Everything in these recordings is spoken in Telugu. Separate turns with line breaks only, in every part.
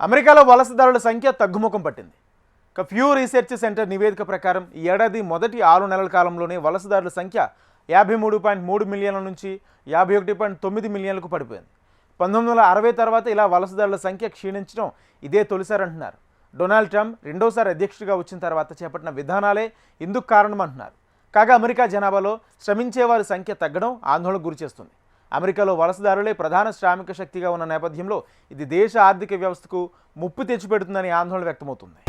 అమెరికాలో వలసదారుల సంఖ్య తగ్గుముఖం పట్టింది. ఇక ఫ్యూ రీసెర్చ్ సెంటర్ నివేదిక ప్రకారం ఈ ఏడాది మొదటి ఆరు నెలల కాలంలోనే వలసదారుల సంఖ్య యాభై మూడు పాయింట్ మూడు మిలియన్ల నుంచి యాభై ఒకటి పాయింట్ తొమ్మిది మిలియన్లకు పడిపోయింది. పంతొమ్మిది వందల అరవై తర్వాత ఇలా వలసదారుల సంఖ్య క్షీణించడం ఇదే తొలిసారి అంటున్నారు డొనాల్డ్ ట్రంప్ రెండోసారి అధ్యక్షుడిగా వచ్చిన తర్వాత చేపట్టిన విధానాలే ఇందుకు కారణం అంటున్నారు కాగా అమెరికా జనాభాలో శ్రమించేవారి సంఖ్య తగ్గడం ఆందోళనకు గురిచేస్తుంది. అమెరికాలో వలసదారులే ప్రధాన శ్రామిక శక్తిగా ఉన్న నేపథ్యంలో ఇది దేశ ఆర్థిక వ్యవస్థకు ముప్పు తెచ్చిపెడుతుందని ఆందోళన వ్యక్తమవుతుంది.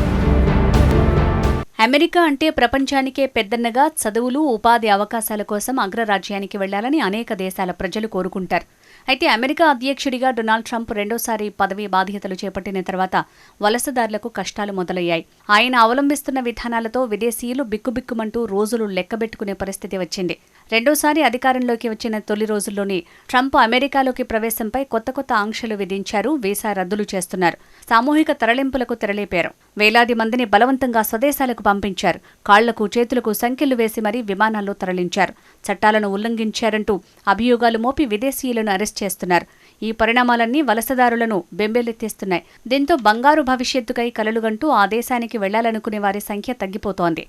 అమెరికా అంటే ప్రపంచానికే పెద్దన్నగా చదువులు ఉపాధి అవకాశాల కోసం అగ్రరాజ్యానికి వెళ్ళాలని అనేక దేశాల ప్రజలు కోరుకుంటారు. అయితే అమెరికా అధ్యక్షుడిగా డొనాల్డ్ ట్రంప్ రెండోసారి పదవీ బాధ్యతలు చేపట్టిన తర్వాత వలసదారులకు కష్టాలు మొదలయ్యాయి. ఆయన అవలంబిస్తున్న విధానాలతో విదేశీయులు బిక్కుబిక్కుమంటూ రోజులు లెక్కబెట్టుకునే పరిస్థితి వచ్చింది. రెండోసారి అధికారంలోకి వచ్చిన తొలి రోజుల్లోనే ట్రంప్ అమెరికాలోకి ప్రవేశంపై కొత్త కొత్త ఆంక్షలు విధించారు వీసా రద్దులు చేస్తున్నారు. సామూహిక తరలింపులకు తెరలేపారు. వేలాది మందిని బలవంతంగా స్వదేశాలకు పంపించారు. కాళ్ళకు చేతులకు సంఖ్యలు వేసి మరీ విమానాల్లో తరలించారు. చట్టాలను ఉల్లంఘించారంటూ అభియోగాలు మోపి విదేశీయులను అరెస్ట్ చేస్తున్నారు. ఈ పరిణామాలన్నీ వలసదారులను బెంబేలెత్తిస్తున్నాయి. దీంతో బంగారు భవిష్యత్తుకై కలలుగంటూ ఆ దేశానికి వెళ్ళాలనుకునే వారి సంఖ్య తగ్గిపోతోంది.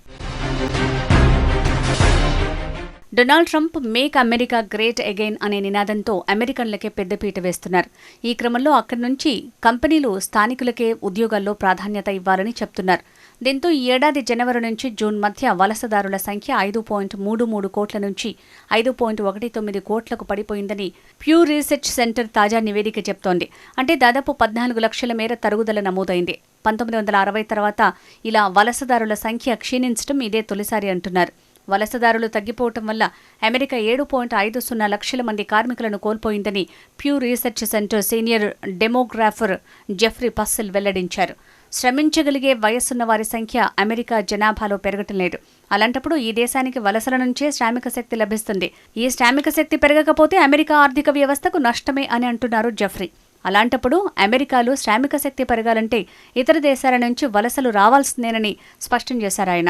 Donald Trump make America great again అనే నినాదంతో అమెరికన్లకే పెద్దపీట వేస్తున్నారు. ఈ క్రమంలో అక్కడి నుంచి కంపెనీలు స్థానికులకే ఉద్యోగాల్లో ప్రాధాన్యత ఇవ్వాలని చెప్తున్నారు. దీంతో ఈ ఏడాది జనవరి నుంచి జూన్ మధ్య వలసదారుల సంఖ్య ఐదు పాయింట్ మూడు మూడు కోట్ల నుంచి ఐదు పాయింట్ ఒకటి తొమ్మిది కోట్లకు పడిపోయిందని ప్యూ రీసెర్చ్ సెంటర్ తాజా నివేదిక చెప్తోంది. అంటే దాదాపు పద్నాలుగు లక్షల మేర తరుగుదల నమోదైంది. పంతొమ్మిది వందల అరవై తర్వాత ఇలా వలసదారుల సంఖ్య క్షీణించడం ఇదే తొలిసారి అంటున్నారు. వలసదారులు తగ్గిపోవటం వల్ల అమెరికా ఏడు పాయింట్ ఐదు సున్నా లక్షల మంది కార్మికులను కోల్పోయిందని Pew research center senior demographer Jeffrey Passel వెల్లడించారు. శ్రమించగలిగే వయస్సున్న వారి సంఖ్య అమెరికా జనాభాలో పెరగటం లేదు. అలాంటప్పుడు ఈ దేశానికి వలసల నుంచే శ్రామిక శక్తి లభిస్తుంది. ఈ శ్రామిక శక్తి పెరగకపోతే అమెరికా ఆర్థిక వ్యవస్థకు నష్టమే అని అంటున్నారు జెఫ్రీ అలాంటప్పుడు అమెరికాలో శ్రామిక శక్తి పెరగాలంటే ఇతర దేశాల నుంచి వలసలు రావాల్సిందేనని స్పష్టం చేశారు ఆయన.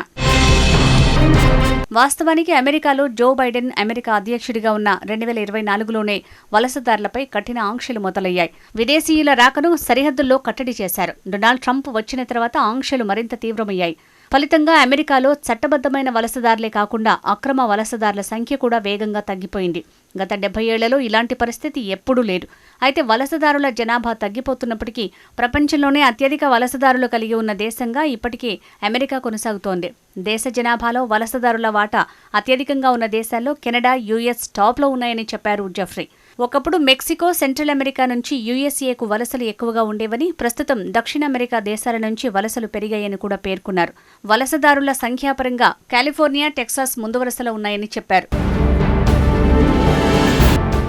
వాస్తవానికి అమెరికాలో జో బైడెన్ అమెరికా అధ్యక్షుడిగా ఉన్న రెండు వేల ఇరవై నాలుగులోనే వలసదారులపై కఠిన ఆంక్షలు మొదలయ్యాయి. విదేశీయుల రాకను సరిహద్దుల్లో కట్టడి చేశారు. డొనాల్డ్ ట్రంప్ వచ్చిన తర్వాత ఆంక్షలు మరింత తీవ్రమయ్యాయి. ఫలితంగా అమెరికాలో చట్టబద్దమైన వలసదారులే కాకుండా అక్రమ వలసదారుల సంఖ్య కూడా వేగంగా తగ్గిపోయింది. గత డెబ్బై ఏళ్ళలో ఇలాంటి పరిస్థితి ఎప్పుడూ లేదు. అయితే వలసదారుల జనాభా తగ్గిపోతున్నప్పటికీ ప్రపంచంలోనే అత్యధిక వలసదారులు కలిగి ఉన్న దేశంగా ఇప్పటికీ అమెరికా కొనసాగుతోంది. దేశ జనాభాలో వలసదారుల వాటా అత్యధికంగా ఉన్న దేశాల్లో కెనడా యుఎస్ టాప్లో ఉన్నాయని చెప్పారు జెఫ్రీ. ఒకప్పుడు మెక్సికో సెంట్రల్ అమెరికా నుంచి యుఎస్ఏకు వలసలు ఎక్కువగా ఉండేవని ప్రస్తుతం దక్షిణ అమెరికా దేశాల నుంచి వలసలు పెరిగాయని కూడా పేర్కొన్నారు. వలసదారుల సంఖ్యాపరంగా కాలిఫోర్నియా టెక్సాస్ ముందు వరుసలో ఉన్నాయని చెప్పారు.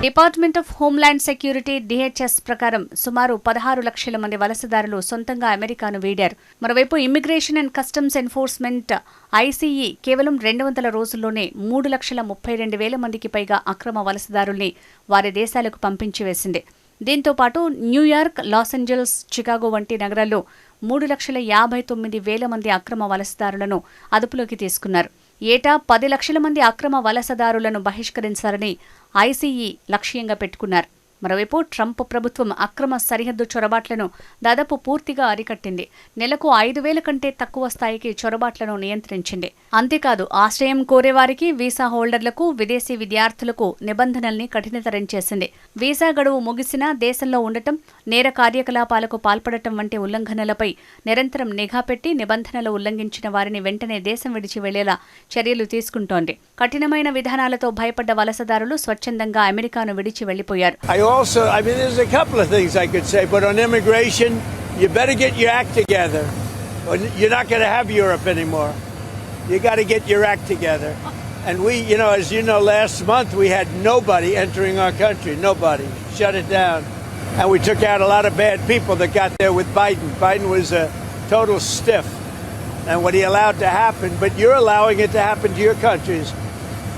Department of homeland security DHS ప్రకారం సుమారు పదహారు లక్షల మంది వలసదారులు సొంతంగా అమెరికాను వీడారు. మరోవైపు immigration and customs enforcement ICE కేవలం రెండు వందల రోజుల్లోనే మూడు లక్షల ముప్పై రెండు వేల మందికి పైగా అక్రమ వలసదారుల్ని వారి దేశాలకు పంపించి వేసింది. దీంతో పాటు న్యూయార్క్ లాస్ ఏంజల్స్ చికాగో వంటి నగరాల్లో మూడు లక్షల యాభై తొమ్మిది వేల మంది అక్రమ వలసదారులను అదుపులోకి తీసుకున్నారు. ఏటా పది లక్షల మంది అక్రమ వలసదారులను బహిష్కరించారని ఐసీఈ లక్ష్యంగా పెట్టుకున్నారు. మరోవైపు ట్రంప్ ప్రభుత్వం అక్రమ సరిహద్దు చొరబాట్లను దాదాపు పూర్తిగా అరికట్టింది. నెలకు ఐదు వేల కంటే తక్కువ స్థాయికి చొరబాట్లను నియంత్రించింది. అంతేకాదు ఆశ్రయం కోరేవారికి వీసా హోల్డర్లకు విదేశీ విద్యార్థులకు నిబంధనల్ని కఠినతరం చేసింది. వీసా గడువు ముగిసినా దేశంలో ఉండటం నేర కార్యకలాపాలకు పాల్పడటం వంటి ఉల్లంఘనలపై నిరంతరం నిఘా పెట్టి నిబంధనలు ఉల్లంఘించిన వారిని వెంటనే దేశం విడిచి వెళ్ళేలా చర్యలు తీసుకుంటోంది. కఠినమైన విధానాలతో భయపడ్డ వలసదారులు స్వచ్ఛందంగా అమెరికాను విడిచి
వెళ్ళిపోయారు also, I mean, there's a couple of things I could say, but on immigration, you better get your act together. You're not going to have Europe anymore. You got to get your act together. And we, you know, as you know, last month we had nobody entering our country. Nobody. Shut it down. And we took out a lot of bad people that got there with Biden. Biden was a total stiff. And what he allowed to happen, but you're allowing it to happen to your countries.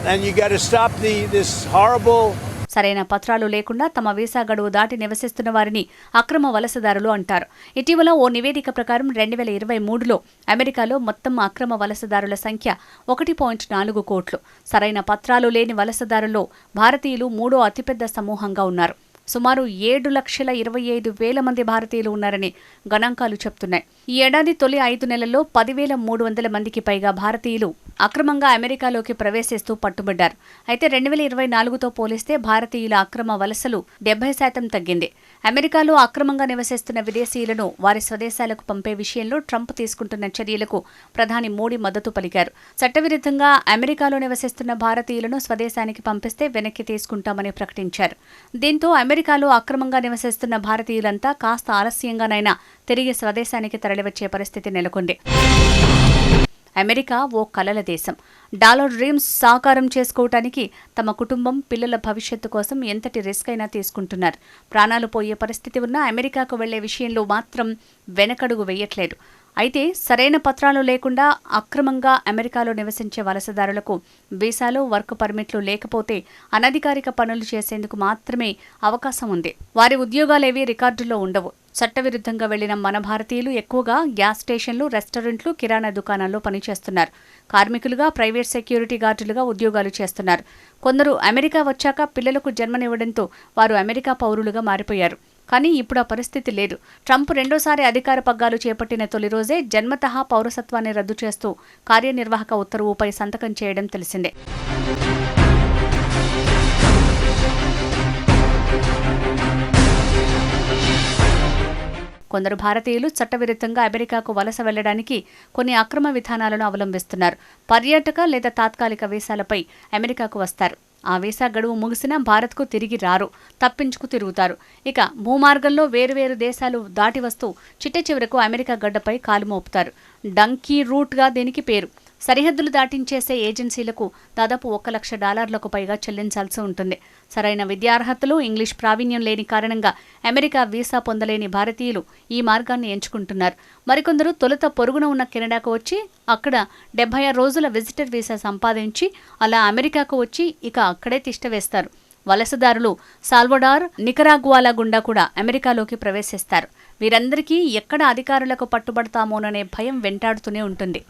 And you got to stop the, this horrible
సరైన పత్రాలు లేకుండా తమ వీసా గడువు దాటి నివసిస్తున్న వారిని అక్రమ వలసదారులు అంటారు. ఇటీవల ఓ నివేదిక ప్రకారం రెండు వేల ఇరవై మూడులో అమెరికాలో మొత్తం అక్రమ వలసదారుల సంఖ్య ఒకటి పాయింట్ నాలుగు కోట్లు. సరైన పత్రాలు లేని వలసదారుల్లో భారతీయులు మూడో అతిపెద్ద సమూహంగా ఉన్నారు. సుమారు ఏడు లక్షల ఇరవై ఐదు వేల మంది భారతీయులు ఉన్నారని గణాంకాలు చెప్తున్నాయి. ఈ ఏడాది తొలి ఐదు నెలల్లో పదివేల మూడు వందల మందికి పైగా భారతీయులు అక్రమంగా అమెరికాలోకి ప్రవేశిస్తూ పట్టుబడ్డారు. అయితే రెండు వేల ఇరవై నాలుగుతో పోలిస్తే భారతీయుల అక్రమ వలసలు డెబ్బై శాతం తగ్గింది. అమెరికాలో అక్రమంగా నివసిస్తున్న విదేశీయులను వారి స్వదేశాలకు పంపే విషయంలో ట్రంప్ తీసుకుంటున్న చర్యలకు ప్రధాని మోడీ మద్దతు పలికారు. చట్టవిరుద్ధంగా అమెరికాలో నివసిస్తున్న భారతీయులను స్వదేశానికి పంపిస్తే వెనక్కి తీసుకుంటామని ప్రకటించారు. దీంతో అమెరికాలో అక్రమంగా నివసిస్తున్న భారతీయులంతా కాస్త ఆలస్యంగానైనా తిరిగి స్వదేశానికి తరలివచ్చే పరిస్థితి నెలకొంది. అమెరికా ఓ కలల దేశం. డాలర్ డ్రీమ్స్ సాకారం చేసుకోవటానికి తమ కుటుంబం పిల్లల భవిష్యత్తు కోసం ఎంతటి రిస్క్ అయినా తీసుకుంటున్నారు. ప్రాణాలు పోయే పరిస్థితి ఉన్నా అమెరికాకు వెళ్ళే విషయంలో మాత్రం వెనకడుగు వేయట్లేదు. అయితే సరైన పత్రాలు లేకుండా అక్రమంగా అమెరికాలో నివసించే వలసదారులకు వీసాలు వర్క్ పర్మిట్లు లేకపోతే అనధికారిక పనులు చేసేందుకు మాత్రమే అవకాశం ఉంది. వారి ఉద్యోగాలేవీ రికార్డుల్లో ఉండవు. చట్టవిరుద్ధంగా వెళ్ళిన మన భారతీయులు ఎక్కువగా గ్యాస్ స్టేషన్లు రెస్టారెంట్లు కిరాణా దుకాణాల్లో పనిచేస్తున్నారు. కార్మికులుగా ప్రైవేట్ సెక్యూరిటీ గార్డులుగా ఉద్యోగాలు చేస్తున్నారు. కొందరు అమెరికా వచ్చాక పిల్లలకు జన్మనివ్వడంతో వారు అమెరికా పౌరులుగా మారిపోయారు. కానీ ఇప్పుడు ఆ పరిస్థితి లేదు. ట్రంప్ రెండోసారి అధికార పగ్గాలు చేపట్టిన తొలి రోజే జన్మతహా పౌరసత్వాన్ని రద్దు చేస్తూ కార్యనిర్వాహక ఉత్తర్వుపై సంతకం చేయడం తెలిసిందే. కొందరు భారతీయులు చట్టవిరుద్ధంగా అమెరికాకు వలస వెళ్ళడానికి కొన్ని అక్రమ విధానాలను అవలంబిస్తున్నారు. పర్యాటక లేదా తాత్కాలిక వీసాలపై అమెరికాకు వస్తారు. ఆ వీసా గడువు ముగిసినా భారత్కు తిరిగి రారు. తప్పించుకు తిరుగుతారు. ఇక భూమార్గంలో వేరువేరు దేశాలు దాటి వస్తూ చిట్ట చివరకు అమెరికా గడ్డపై కాలు మోపుతారు. డంకీ రూట్గా దీనికి పేరు. సరిహద్దులు దాటించేసే ఏజెన్సీలకు దాదాపు ఒక లక్ష డాలర్లకు పైగా చెల్లించాల్సి ఉంటుంది. సరైన విద్యార్హతలు ఇంగ్లీష్ ప్రావీణ్యం లేని కారణంగా అమెరికా వీసా పొందలేని భారతీయులు ఈ మార్గాన్ని ఎంచుకుంటున్నారు. మరికొందరు తొలుత పొరుగున ఉన్న కెనడాకు వచ్చి అక్కడ డెబ్బై ఆరు రోజుల విజిటర్ వీసా సంపాదించి అలా అమెరికాకు వచ్చి ఇక అక్కడే తిష్టవేస్తారు వలసదారులు సాల్వడార్ నికరాగ్వాలా గుండా కూడా అమెరికాలోకి ప్రవేశిస్తారు. వీరందరికీ ఎక్కడ అధికారులకు పట్టుబడతామోననే భయం వెంటాడుతూనే ఉంటుంది.